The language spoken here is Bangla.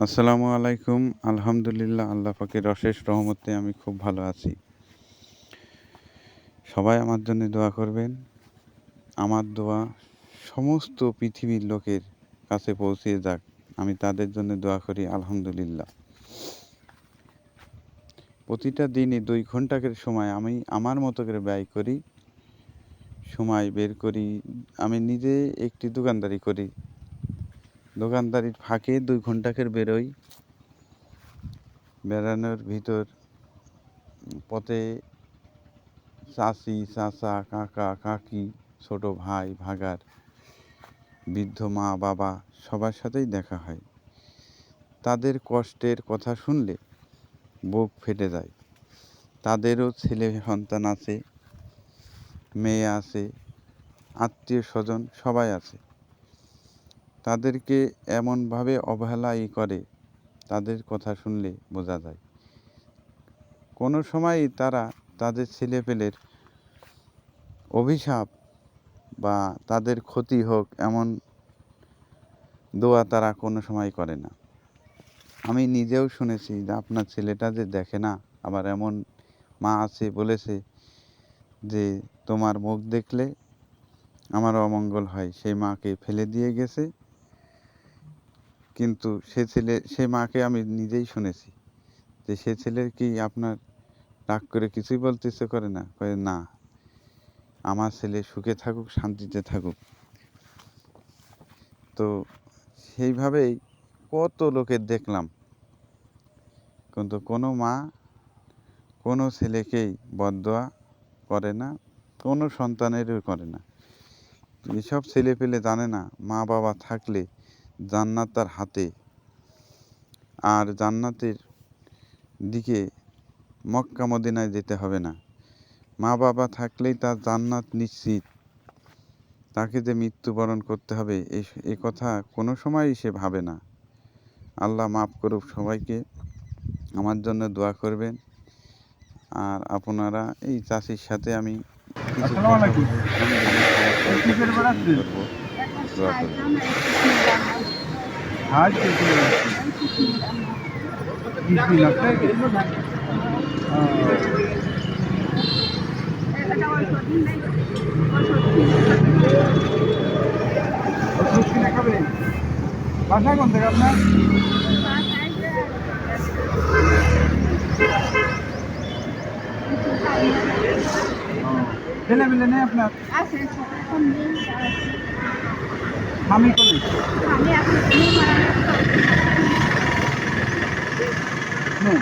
আসসালামু আলাইকুম। আলহামদুলিল্লাহ, আল্লাহ পাকের অশেষ রহমতে আমি খুব ভালো আছি। সবাই আমার জন্য দোয়া করবেন। আমার দোয়া সমস্ত পৃথিবীর লোকের কাছে পৌঁছে যাক। আমি তাদের জন্য দোয়া করি, আলহামদুলিল্লাহ। প্রতিটা দিনে দুই ঘন্টাকের সময় আমি আমার মতো করে ব্যয় করি। সময় বের করি। আমি নিজে একটি দোকানদারি করি। দোকানদারির ফাঁকে দুই ঘন্টাকের বেরোই। বেড়ানোর ভিতর পথে চাচি চাচা কাকা, কাকি, ছোট ভাই, ভাগার, বৃদ্ধ মা, বাবা সবার সাথেই দেখা হয়। তাদের কষ্টের কথা শুনলে বুক ফেটে যায়। তাদেরও ছেলে সন্তান আছে, মেয়ে আছে, আত্মীয় স্বজন সবাই আছে। তাদেরকে এমনভাবে অবহেলাই করে, তাদের কথা শুনলে বোঝা যায়। কোনো সময়ই তারা তাদের ছেলেপেলের অভিশাপ বা তাদের ক্ষতি হোক এমন দোয়া তারা কোনো সময় করে না। আমি নিজেও শুনেছি যে আপনার ছেলেটা যে দেখে না, আবার এমন মা আছে বলেছে যে তোমার মুখ দেখলে আমার অমঙ্গল হয়, সেই মাকে ফেলে দিয়ে গেছে। কিন্তু সে ছেলে, সে মাকে আমি নিজেই শুনেছি যে সে ছেলের কি আপনার রাগ করে কিছুই বলতে ইচ্ছে করে না? কয়ে, না, আমার ছেলে সুখে থাকুক, শান্তিতে থাকুক। তো সেইভাবেই কত লোকের দেখলাম। কিন্তু কোনো মা কোনো ছেলেকেই বদদোয়া করে না, কোনো সন্তানেরও করে না। এসব ছেলে পেলে জানে না মা বাবা থাকলে জান্নাত তার হাতে। আর জান্নাতের দিকে মক্কা মদিনায় যেতে হবে না। মা বাবা থাকলেই তার জান্নাত নিশ্চিত। তাকে যে মৃত্যুবরণ করতে হবে এই এ কথা কোনো সময়ই সে ভাবে না। আল্লাহ মাফ করুক সবাইকে আমার জন্য দোয়া করবেন। আর আপনারা এই চাষির সাথে আমি কিছু? করব কেটে যাচ্ছে কিস্তি কিনে খাবেন বাসায় কোন থেকে আপনার ছেলে মিলে নেই আপনার আছে এখন দিন আছে স্বামী কোনে নে